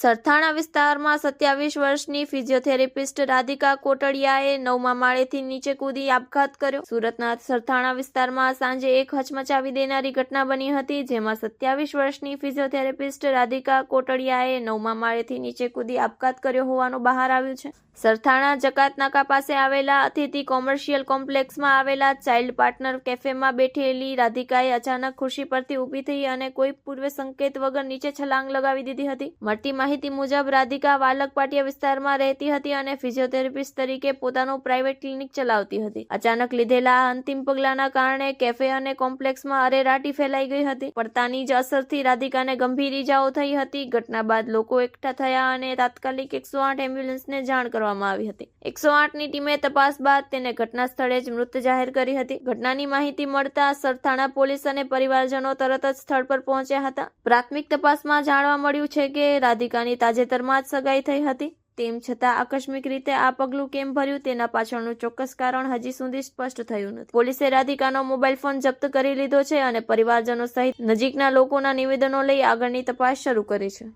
સરથાણા વિસ્તારમાં સત્યાવીસ વર્ષની ફિઝિયોથેરાપિસ્ટ રાધિકા કોટડિયાએ નવમા માળેથી નીચે કૂદી આપઘાત કર્યો. સુરતના સરથાણા વિસ્તારમાં સાંજે એક હચમચાવી દેનારી ઘટના બની હતી, જેમાં સત્યાવીસ વર્ષની ફિઝિયોથેરાપિસ્ટ રાધિકા કોટડિયાએ નવમા માળેથી નીચે કૂદી આપઘાત કર્યો હોવાનું બહાર આવ્યું છે. સરથાણા જકાતનાકા પાસે આવેલા અતિથિ કોમર્શિયલ કોમ્પ્લેક્સમાં આવેલા ચાઇલ્ડ પાર્ટનર કેફેમાં બેઠેલી રાધિકાએ અચાનક ખુરશી પરથી ઊભી થઈ અને કોઈ પૂર્વ સંકેત વગર નીચે છલાંગ લગાવી દીધી હતી. મળતી માહિતી મુજબ રાધિકા વાલક વિસ્તારમાં રહેતી હતી અને ફિઝિયોથેરાપિસ્ટ તરીકે પોતાનું પ્રાઇવેટ ક્લિનિક ચલાવતી હતી. અચાનક લીધેલા અંતિમ પગલાના કારણે કેફે અને કોમ્પ્લેક્સમાં અરેરાટી ફેલાઈ ગઈ હતી. પડતાની જ અસરથી રાધિકાને ગંભીર ઈજાઓ થઈ હતી. ઘટના બાદ લોકો એકઠા થયા અને તાત્કાલિક એકસો આઠ એમ્બ્યુલન્સને જાણ કરવામાં આવી હતી. એકસો આઠની ટીમે તપાસ બાદ તેને ઘટના સ્થળે જ મૃત જાહેર કરી હતી. ઘટનાની માહિતી મળતા સરથાણા પોલીસ અને પરિવારજનો તરત જ સ્થળ પર પહોંચ્યા હતા. પ્રાથમિક તપાસમાં જાણવા મળ્યું છે કે રાધિકાની તાજેતરમાં જ સગાઈ થઈ હતી. તેમ છતાં આકસ્મિક રીતે આ પગલું કેમ ભર્યું તેના પાછળનું ચોક્કસ કારણ હજી સુધી સ્પષ્ટ થયું નથી. પોલીસે રાધિકાનો મોબાઈલ ફોન જપ્ત કરી લીધો છે અને પરિવારજનો સહિત નજીકના લોકોના નિવેદનો લઈ આગળની તપાસ શરૂ કરી છે.